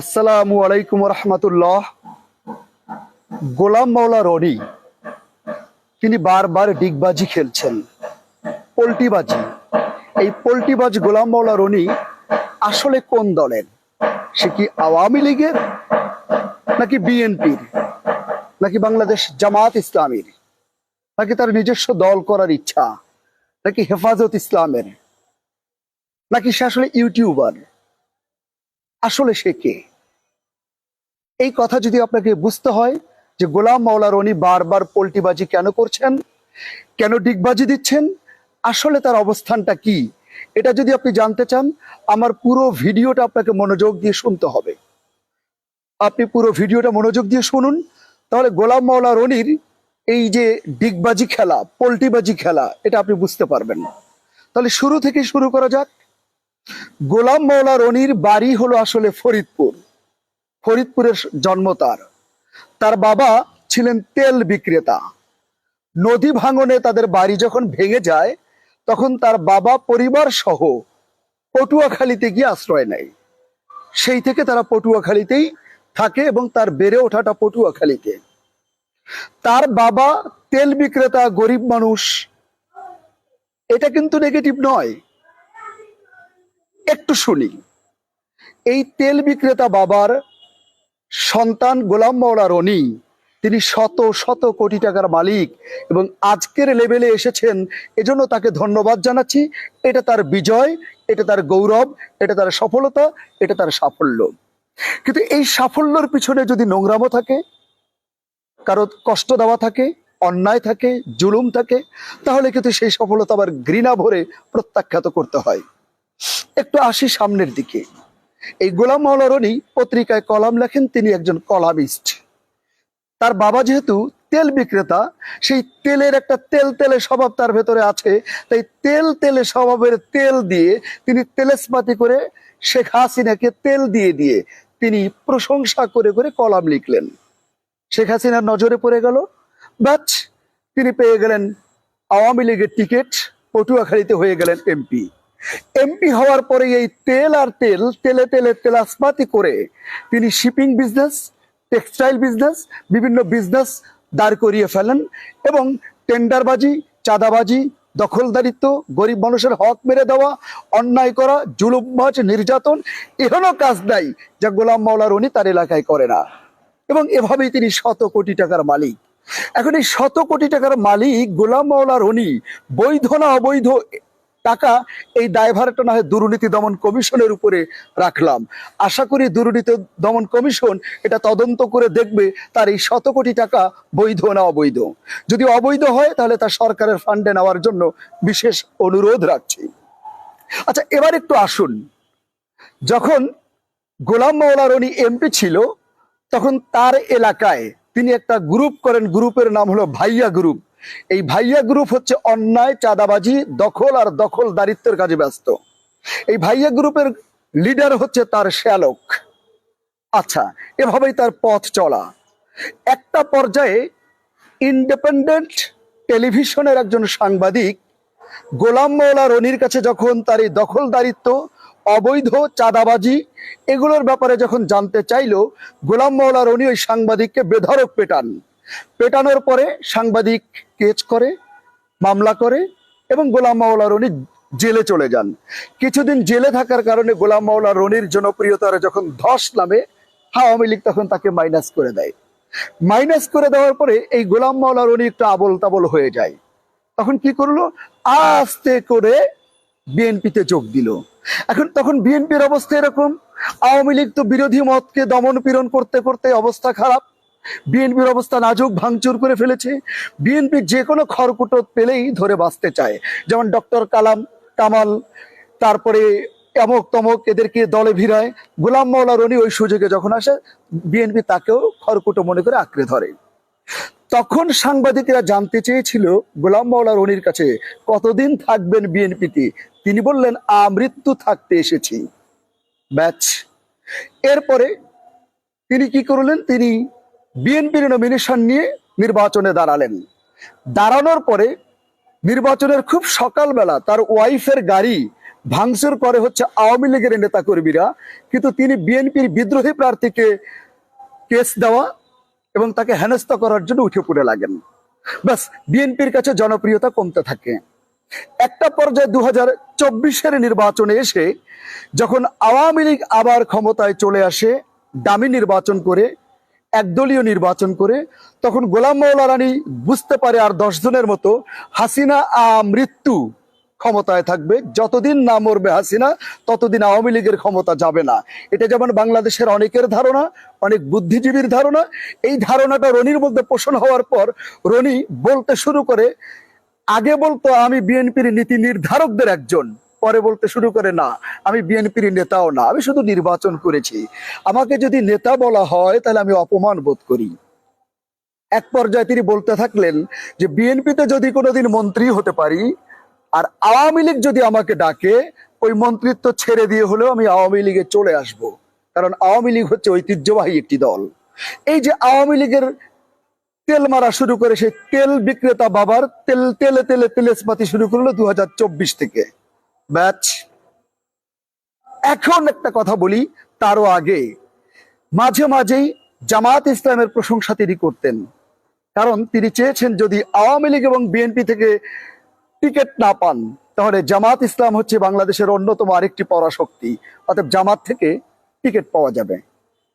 আসসালামু আলাইকুম রহমতুল্লাহ। গোলাম মাওলা রনি, তিনি বারবার ডিগবাজি খেলছেন, পোল্টিবাজি। এই পোল্টিবাজ গোলাম মাওলা রনি আসলে কোন দলের? সে কি আওয়ামী লীগের নাকি বিএনপির? নাকি বাংলাদেশ জামাত ইসলামীর? নাকি তার নিজস্ব দল করার ইচ্ছা? নাকি হেফাজত ইসলামের? নাকি সে আসলে ইউটিউবার? আসলে সে কে? এই কথা যদি আপনাকে বুঝতে হয় যে গোলাম মাওলা রনি বারবার পোল্টিবাজি কেন করছেন? কেন ডিগবাজি দিচ্ছেন? আসলে তার অবস্থানটা কি? এটা যদি আপনি জানতে চান, আমার পুরো ভিডিওটা আপনাকে মনোযোগ দিয়ে শুনতে হবে। আপনি পুরো ভিডিওটা মনোযোগ দিয়ে শুনুন, তাহলে গোলাম মাওলা রনির এই যে ডিগবাজি খেলা, পোল্টিবাজি খেলা, এটা আপনি বুঝতে পারবেন তাহলে শুরু থেকে শুরু করা যাক। গোলাম মাওলা রনির বাড়ি হলো আসলে ফরিদপুর। ফরিদপুরের জন্ম তার। তার বাবা ছিলেন তেল বিক্রেতা। নদী ভাঙনে তাদের বাড়ি যখন ভেঙে যায়, তখন তার বাবা পরিবার সহ পটুয়াখালীতে গিয়ে আশ্রয় নেয়। সেই থেকে তারা পটুয়াখালীতেই থাকে এবং তার বেড়ে ওঠাটা পটুয়াখালীতে। তার বাবা তেল বিক্রেতা, গরিব মানুষ। এটা কিন্তু নেগেটিভ নয়। একটু শুনি। এই তেল বিক্রেতা বাবার সন্তান গোলাম মাওলা রনি, তিনি শত শত কোটি টাকার মালিক এবং আজকের লেভেলে এসেছেন, এজন্য তাকে ধন্যবাদ জানাচ্ছি। এটা তার বিজয়, এটা তার গৌরব, এটা তার সফলতা, এটা তার সাফল্য। কিন্তু এই সাফল্যর পিছনে যদি নোংরামো থাকে, কারও কষ্ট দেওয়া থাকে, অন্যায় থাকে, জুলুম থাকে, তাহলে কিন্তু সেই সফলতা আবার ঘৃণা ভরে প্রত্যাখ্যাত করতে হয়। একটু আসি সামনের দিকে। এই গোলাম মাওলা রনি পত্রিকায় কলাম লেখেন, তিনি একজন কলামিস্ট। তার বাবা যেহেতু তেল বিক্রেতা, সেই তেলের একটা তেল তেলে স্বভাব তার ভেতরে আছে। তাই তেল তেলে স্বভাবের তেল দিয়ে তিনি তেলেসপাতি করে শেখ হাসিনাকে তেল দিয়ে দিয়ে তিনি প্রশংসা করে করে কলাম লিখলেন। শেখ হাসিনার নজরে পড়ে গেল বাচ তিনি পেয়ে গেলেন আওয়ামী লীগের টিকিট, পটুয়াখালীতে হয়ে গেলেন এমপি। এমপি হওয়ার পরে এই তেল আর তেল, তেলে তেলে তেলাসপাতি করে তিনি শিপিং বিজনেস, টেক্সটাইল বিজনেস, বিভিন্ন বিজনেস দাঁড় করিয়ে ফেলেন এবং টেন্ডারবাজি, চাঁদাবাজি, দখলদারিত্ব, গরিব মানুষের হক মেরে দেওয়া, অন্যায় করা, জুলুমবাজ নির্যাতন, এখনও কাজ নাই যা গোলাম মাওলা রনি তার এলাকায় করে না। এবং এভাবেই তিনি শত কোটি টাকার মালিক। এখন এই শত কোটি টাকার মালিক গোলাম মাওলা রনি বৈধ না অবৈধ টাকা এই দায়ভারটা না হয় দুর্নীতি দমন কমিশনের উপরে রাখলাম। আশা করি দুর্নীতি দমন কমিশন এটা তদন্ত করে দেখবে তার এই শত কোটি টাকা বৈধ না অবৈধ। যদি অবৈধ হয় তাহলে তা সরকারের ফান্ডে নেওয়ার জন্য বিশেষ অনুরোধ রাখছি। আচ্ছা এবার একটু আসুন। যখন গোলাম মাওলা রনি এমপি ছিল, তখন তার এলাকায় তিনি একটা গ্রুপ করেন গ্রুপের নাম হলো ভাইয়া গ্রুপ এই ভাইয়া গ্রুপ হচ্ছে অন্যায়, চাঁদাবাজি, দখল আর দখল দারিত্বের কাজে ব্যস্ত। এই ভাইয়া গ্রুপের লিডার হচ্ছে তার শ্যালক। আচ্ছা এভাবেই তার পথ চলা। একটা পর্যায়ে ইন্ডিপেন্ডেন্ট টেলিভিশনের একজন সাংবাদিক গোলাম মৌলা রনির কাছে যখন তার এই দখলদারিত্ব অবৈধ, চাঁদাবাজি এগুলোর ব্যাপারে যখন জানতে চাইলো, গোলাম মৌলা রনি ওই সাংবাদিককে বেধরক পেটান। পেটানোর পরে সাংবাদিক কেচ করে, মামলা করে এবং গোলাম মাওলা রনি জেলে চলে যান। কিছুদিন জেলে থাকার কারণে গোলাম মাওলা রনির জনপ্রিয়তার যখন ধস নামে, আওয়ামী লীগ তখন তাকে মাইনাস করে দেয়। মাইনাস করে দেওয়ার পরে এই গোলাম মাওলা রনি একটু আবল তাবল হয়ে যায়। তখন কি করল? আস্তে করে বিএনপিতে যোগ দিল। এখন তখন বিএনপির অবস্থা এরকম। আওয়ামী লীগ তো বিরোধী মতকে দমন পীড়ন করতে করতে অবস্থা খারাপ। বিএনপির অবস্থা নাজুক, ভাঙচুর করে ফেলেছে। বিএনপি যে কোনো খড়কুটো পেলেই ধরে বাঁচতে চায়। যেমন ডক্টর কালাম, কামাল, তারপরে এমক তমক এদেরকে দলে ভিড়ায়। গোলাম মাওলা রনি ওই সুযোগে যখন আসে, বিএনপি তাকেও খড়কুটো মনে করে আঁকড়ে ধরে। তখন সাংবাদিকরা জানতে চেয়েছিল, গোলাম মাওলা রনির কাছে কতদিন থাকবেন বিএনপিতে? তিনি বললেন আমৃত্যু থাকতে এসেছি। ব্যাচ এরপরে তিনি কি করলেন? তিনি বিএনপির নমিনেশন নিয়ে নির্বাচনে দাঁড়ালেন। দাঁড়ানোর পরে নির্বাচনের খুব সকালবেলা তার ওয়াইফের গাড়ি ভাঙচুর করে হচ্ছে আওয়ামী লীগের নেতা কর্মীরা কিন্তু তিনি বিএনপির বিদ্রোহী প্রার্থীকে কেস দেওয়া এবং তাকে হেনস্থা করার জন্য উঠে পড়ে লাগেন। ব্যাস, বিএনপির কাছে জনপ্রিয়তা কমতে থাকে। একটা পর্যায়ে দু হাজার চব্বিশের নির্বাচনে এসে যখন আওয়ামী লীগ আবার ক্ষমতায় চলে আসে, দামি নির্বাচন করে একদলীয় নির্বাচন করে তখন গোলাম মৌলা রানী বুঝতে পারে আর দশ জনের মতো হাসিনা মৃত্যু ক্ষমতায় থাকবে। যতদিন না মরবে হাসিনা, ততদিন আওয়ামী লীগের ক্ষমতা যাবে না। এটা যেমন বাংলাদেশের অনেকের ধারণা, অনেক বুদ্ধিজীবীর ধারণা, এই ধারণাটা রনির মধ্যে পোষণ হওয়ার পর রনি বলতে শুরু করে, আগে বলতো আমি বিএনপির নীতি নির্ধারকদের একজন। পরে বলতে শুরু করে, না, আমি বিএনপির নেতাও না, আমি শুধু নির্বাচন করেছি। আমাকে যদি নেতা বলা হয়, তাহলে আমি অপমান বোধ করি। এক পর্যায়ে তিনি বলতে থাকলেন যে, বিএনপিতে যদি কোনোদিন মন্ত্রী হতে পারি, আর আওয়ামী লীগ যদি আমাকে ডাকে, ওই মন্ত্রিত্ব ছেড়ে দিয়ে হলেও আমি আওয়ামী লীগে চলে আসব। কারণ আওয়ামী লীগ হচ্ছে ঐতিহ্যবাহী একটি দল। এই যে আওয়ামী লীগের তেল মারা শুরু করে, সেই তেল বিক্রেতা বাবার তেল, তেলে তেলে তেলেসপাতি শুরু করল দু হাজার চব্বিশ থেকে। ব্যাচ এখন একটা কথা বলি, তারও আগে। মাঝে মাঝেই জামাত ইসলামের প্রশংসা তিনি করতেন। কারণ তিনি চেয়েছেন যদি আওয়ামী লীগ এবং বিএনপি থেকে টিকিট না পান, তাহলে জামাত ইসলাম হচ্ছে বাংলাদেশের অন্যতম আরেকটি পরাশক্তি। অর্থাৎ জামাত থেকে টিকিট পাওয়া যাবে।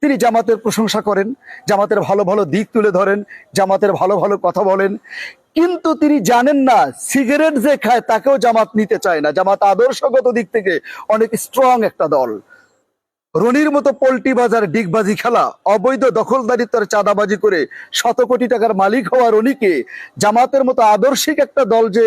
তিনি জামাতের প্রশংসা করেন, জামাতের ভালো ভালো দিক তুলে ধরেন, জামাতের ভালো ভালো কথা বলেন। কিন্তু তিনি জানেন না, সিগারেট যে খায় তাকেও জামাত নিতে চায় না। জামাত আদর্শগত দিক থেকে অনেক স্ট্রং একটা দল। রনির মতো পোল্ট্রি বাজার ডিগবাজি খেলা, অবৈধ দখলদারিত্বের চাঁদাবাজি করে শত কোটি টাকার মালিক হওয়া রনিকে জামাতের মতো আদর্শিক একটা দল যে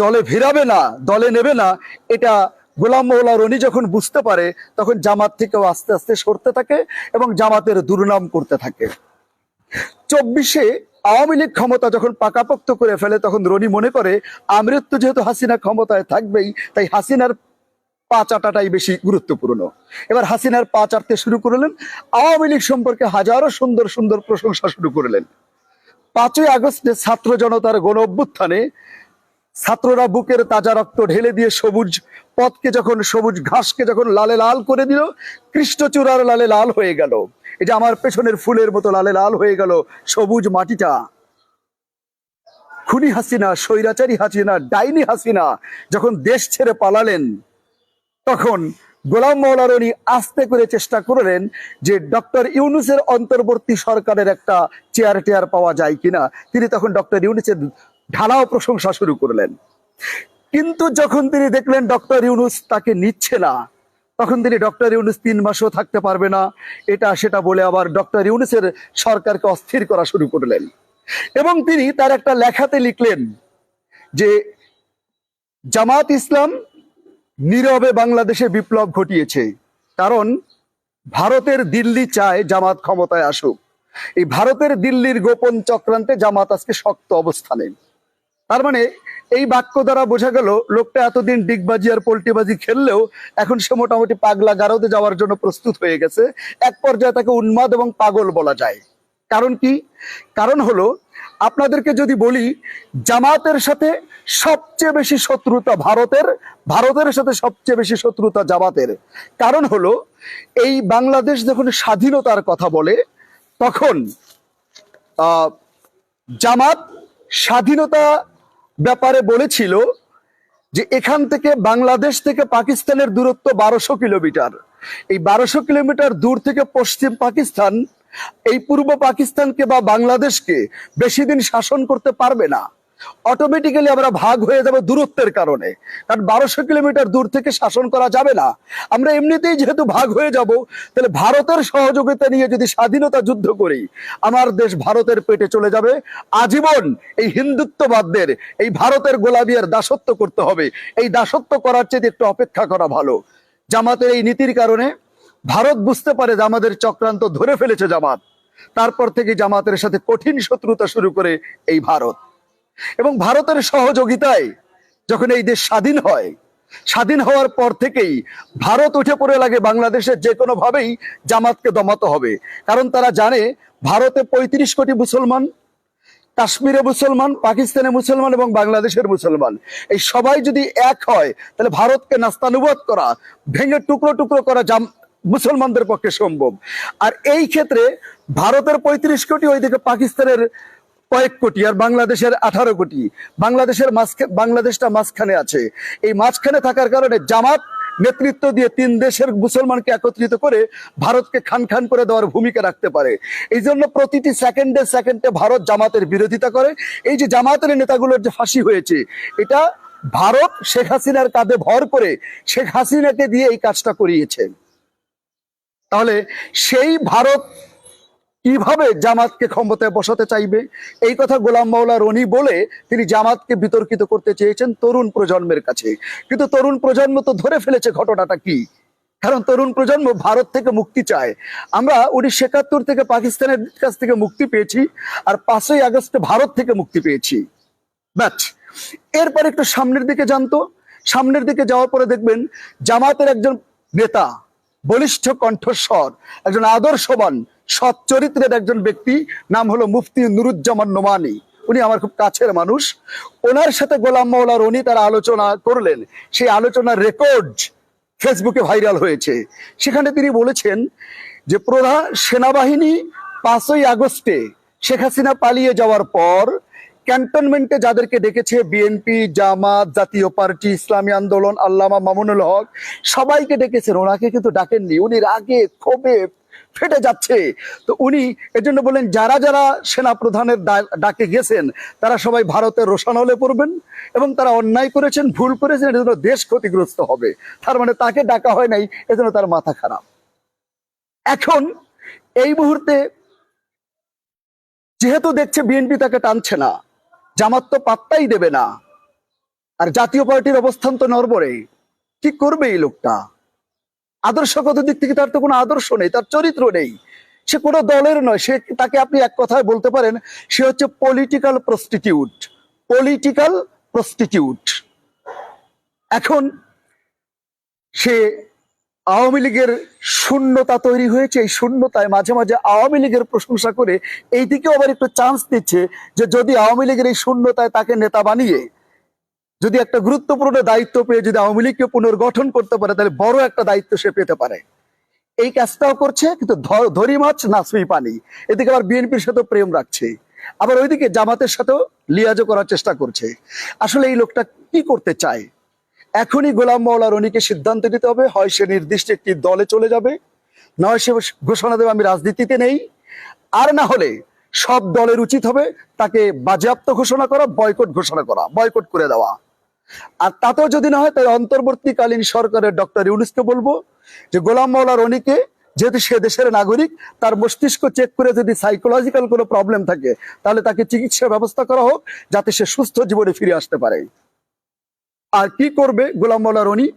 দলে ভিড়াবে না, দলে নেবে না, এটা গোলাম মৌলা রনি যখন বুঝতে পারে, তখন জামাত থেকেও আস্তে আস্তে সরতে থাকে এবং জামাতের দুর্নাম করতে থাকে। চব্বিশে আওয়ামী লীগ ক্ষমতা যখন পাকাপোক্ত করে ফেলে, তখন রনি মনে করে আমৃত্যু যেহেতু হাসিনা ক্ষমতায় থাকবেই, তাই হাসিনার পা চাটাটাই বেশি গুরুত্বপূর্ণ। এবার হাসিনার পা চাটতে শুরু করলেন। আওয়ামী লীগ সম্পর্কে হাজারো সুন্দর সুন্দর প্রশংসা শুরু করলেন। পাঁচই আগস্টে ছাত্র জনতার গণ অভ্যুত্থানে ছাত্ররা বুকের তাজা রক্ত ঢেলে দিয়ে সবুজ পথকে যখন, সবুজ ঘাসকে যখন লালে লাল করে দিল, কৃষ্ণচূড়ার লালে লাল হয়ে গেল। যে আমার পেছনের ফুলের মতো লালে লাল হয়ে গেল সবুজ মাটিটা। খুনি হাসিনা, স্বৈরাচারী হাসিনা, ডাইনি হাসিনা যখন দেশ ছেড়ে পালালেন, তখন গোলাম মৌলারনি আস্তে করে চেষ্টা করলেন যে ডক্টর ইউনুসের অন্তর্বর্তী সরকারের একটা চেয়ার টেয়ার পাওয়া যায় কিনা। তিনি তখন ডক্টর ইউনুসের ঢালাও প্রশংসা শুরু করলেন। কিন্তু যখন তিনি দেখলেন ডক্টর ইউনুস তাকে নিচ্ছে না, তখন তিনি ডক্টর ইউনুস তিন মাসও থাকতে পারবে না। এটা সেটা বলে আবার ডক্টর ইউনুসের সরকারকে অস্থির করা শুরু করলেন। এবং তিনি তার একটা লেখাতে লিখলেন যে, জামাত ইসলাম নীরবে বাংলাদেশে বিপ্লব ঘটিয়েছে। কারণ ভারতের দিল্লি চায় জামাত ক্ষমতায় আসুক। এই ভারতের দিল্লির গোপন চক্রান্তে জামাত আজকে শক্ত অবস্থানে। তার মানে এই বাক্য দ্বারা বোঝা গেল, লোকটা এতদিন ডিগবাজি আর পোল্টিবাজি খেললেও এখন সে মোটামুটি পাগলা গারদে যাওয়ার জন্য প্রস্তুত হয়ে গেছে। এক পর্যায়ে তাকে উন্মাদ এবং পাগল বলা যায়। কারণ কি? কারণ হলো, আপনাদেরকে যদি বলি, জামাতের সাথে সবচেয়ে বেশি শত্রুতা ভারতের ভারতের সাথে সবচেয়ে বেশি শত্রুতা জামাতের। কারণ হলো, এই বাংলাদেশ যখন স্বাধীনতার কথা বলে, তখন জামাত স্বাধীনতা ব্যাপারে বলেছিল যে এখান থেকে বাংলাদেশ থেকে পাকিস্তানের দূরত্ব বারোশো কিলোমিটার। এই বারোশো কিলোমিটার দূর থেকে পশ্চিম পাকিস্তান, এই পূর্ব পাকিস্তানকে বা বাংলাদেশকে বেশি দিন শাসন করতে পারবে না। অটোমেটিক্যালি আমরা ভাগ হয়ে যাবে দূরত্বের কারণে। কারণ বারোশো কিলোমিটার দূর থেকে শাসন করা যাবে না। আমরা এমনিতেই যেহেতু ভাগ হয়ে যাব, তাহলে ভারতের সহযোগিতা নিয়ে যদি স্বাধীনতা যুদ্ধ করি, আমার দেশ ভারতের পেটে চলে যাবে। আজীবন এই হিন্দুত্ববাদদের, এই ভারতের গোলাবিয়ার দাসত্ব করতে হবে। এই দাসত্ব করার চেয়ে একটু অপেক্ষা করা ভালো। জামাতের এই নীতির কারণে ভারত বুঝতে পারে যে আমাদের চক্রান্ত ধরে ফেলেছে জামাত। তারপর থেকে জামাতের সাথে কঠিন শত্রুতা শুরু করে এই ভারত। এবং ভারতের সহযোগিতায় যখন এই দেশ স্বাধীন হয়, স্বাধীন হওয়ার পর থেকেই ভারত উঠে পড়ে লাগে বাংলাদেশের যে কোনো ভাবেই জামাতকে দমাতে হবে। কারণ তারা জানে ভারতে পঁয়ত্রিশ কোটি মুসলমান, কাশ্মীরে মুসলমান, পাকিস্তানে মুসলমান এবং বাংলাদেশের মুসলমান। এই সবাই যদি এক হয়, তাহলে ভারতকে নাস্তানুবাদ করা, ভেঙে টুকরো টুকরো করা জাম মুসলমানদের পক্ষে সম্ভব। আর এই ক্ষেত্রে ভারতের পঁয়ত্রিশ কোটি ওইদিকে পাকিস্তানের কয়েক কোটি আর বাংলাদেশের আঠারো কোটি। বাংলাদেশের বাংলাদেশটা মাঝখানে আছে। এই মাঝখানে থাকার কারণে জামাত নেতৃত্ব দিয়ে তিন দেশের মুসলমানকে একত্রিত করে ভারতকে খান খান করে দেওয়ার ভূমিকা রাখতে পারে। এই জন্য প্রতিটি সেকেন্ডে সেকেন্ডে ভারত জামাতের বিরোধিতা করে। এই যে জামাতের নেতাগুলোর যে ফাঁসি হয়েছে, এটা ভারত শেখ হাসিনার কাঁধে ভর করে শেখ হাসিনাকে দিয়ে এই কাজটা করিয়েছে। তাহলে সেই ভারত কীভাবে জামাতকে ক্ষমতায় বসাতে চাইবে? এই কথা গোলাম মাওলা রনি বলে তিনি জামাতকে বিতর্কিত করতে চেয়েছেন তরুণ প্রজন্মের কাছে। কিন্তু তরুণ প্রজন্ম তো ধরে ফেলেছে ঘটনাটা কি? কারণ তরুণ প্রজন্ম ভারত থেকে মুক্তি চায়। আমরা উনিশশো একাত্তর থেকে পাকিস্তানের কাছ থেকে মুক্তি পেয়েছি আর পাঁচই আগস্টে ভারত থেকে মুক্তি পেয়েছি। ব্যাট এরপর একটু সামনের দিকে জানতো সামনের দিকে যাওয়ার পরে দেখবেন জামাতের একজন নেতা বলিষ্ঠ কণ্ঠস্বর, একজন আদর্শবান, সৎ চরিত্রের একজন ব্যক্তি, নাম হলো মুফতি নুরুজ্জামান নোমানি। উনি আমার খুব কাছের মানুষ। ওনার সাথে গোলাম মাওলা রনি তারা আলোচনা করলেন। সেই আলোচনার রেকর্ড ফেসবুকে ভাইরাল হয়েছে। সেখানে তিনি বলেছেন যে, প্রধান সেনাবাহিনী পাঁচই আগস্টে শেখ হাসিনা পালিয়ে যাওয়ার পর ক্যান্টনমেন্টে যাদেরকে ডেকেছে বিএনপি জামাত, জাতীয় পার্টি, ইসলামী আন্দোলন, আল্লামা মামুনুল হক, সবাইকে ডেকেছেন ওনাকে কিন্তু ডাকেননি। উনি রাগে ক্ষোভে ফেটে যাচ্ছে। তো উনি এজন্য বলেন, যারা যারা সেনা প্রধানের ডাকে গেছেন, তারা সবাই ভারতের রোশানলে পড়বেন এবং তারা অন্যায় করেছেন, ভুল করেছেন, এজন্য দেশ ক্ষতিগ্রস্ত হবে। তার মানে তাকে ডাকা হয় নাই, এজন্য তার মাথা খারাপ। এখন এই মুহূর্তে যেহেতু দেখছে বিএনপি তাকে টানছে না জামাত তো পাত্তাই দেবে না। আর জাতীয় পার্টির অবস্থান তো নরবরে। কি করবে এই লোকটা? আদর্শগত দিক থেকে তার তো কোনো আদর্শ নেই, তার চরিত্র নেই। সে কোনো দলের নয়, সে তাকে আপনি এক কথায় বলতে পারেন, সে হচ্ছে পলিটিক্যাল প্রস্টিটিউট পলিটিক্যাল প্রস্টিটিউট এখন সে আওয়ামী লীগের শূন্যতা তৈরি হয়েছে, এই শূন্যতায় মাঝে মাঝে আওয়ামী লীগের প্রশংসা করে এই দিকেও আবার একটু চান্স দিচ্ছে যে যদি আওয়ামী লীগের এই শূন্যতায় তাকে নেতা বানিয়ে, যদি একটা গুরুত্বপূর্ণ দায়িত্ব পেয়ে যদি আওয়ামী লীগকে পুনর্গঠন করতে পারে, তাহলে বড় একটা দায়িত্ব সে পেতে পারে। এই কাজটাও করছে, কিন্তু ধরি মাছ নাচুই পানি। এদিকে আবার বিএনপির সাথে প্রেম রাখছে। আবার ওইদিকে জামাতের সাথেও লিয়াজও করার চেষ্টা করছে। আসলে এই লোকটা কি করতে চায়? এখনই গোলাম মাওলা রনিকে সিদ্ধান্ত নিতে হবে। হয় সে নির্দিষ্ট একটি দলে চলে যাবে নয় সে ঘোষণা দেবে, আমি রাজনীতিতে নেই। আর না হলে সব দলের উচিত হবে তাকে বাজেয়াপ্ত ঘোষণা করা, বয়কট ঘোষণা করা, বয়কট করে দেওয়া। আর তাতেও যদি না হয়, তাই অন্তর্বর্তীকালীন সরকারের ডক্টর ইউনুসকে বলব যে, গোলাম মাওলা রনিকে, যেহেতু সে দেশের নাগরিক, তার মস্তিষ্ক চেক করে যদি সাইকোলজিক্যাল কোনো প্রবলেম থাকে, তাহলে তাকে চিকিৎসা ব্যবস্থা করা হোক, যাতে সে সুস্থ জীবনে ফিরে আসতে পারে। আর কি করবে? গোলাম মাওলা রনি,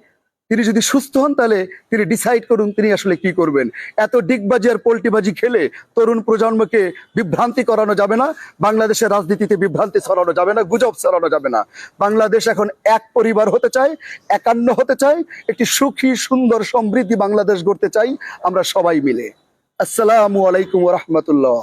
তিনি যদি সুস্থ হন, তাহলে তিনি ডিসাইড করুন তিনি আসলে কি করবেন। এত ডিগবাজি আর পোল্টিবাজি খেলে তরুণ প্রজন্মকে বিভ্রান্তি করানো যাবে না, বাংলাদেশের রাজনীতিতে বিভ্রান্তি ছড়ানো যাবে না, গুজব ছড়ানো যাবে না। বাংলাদেশ এখন এক পরিবার হতে চায়, একান্ন হতে চায়, একটি সুখী, সুন্দর, সমৃদ্ধি বাংলাদেশ গড়তে চাই, আমরা সবাই মিলে। আসসালামু আলাইকুম রহমতুল্লাহ।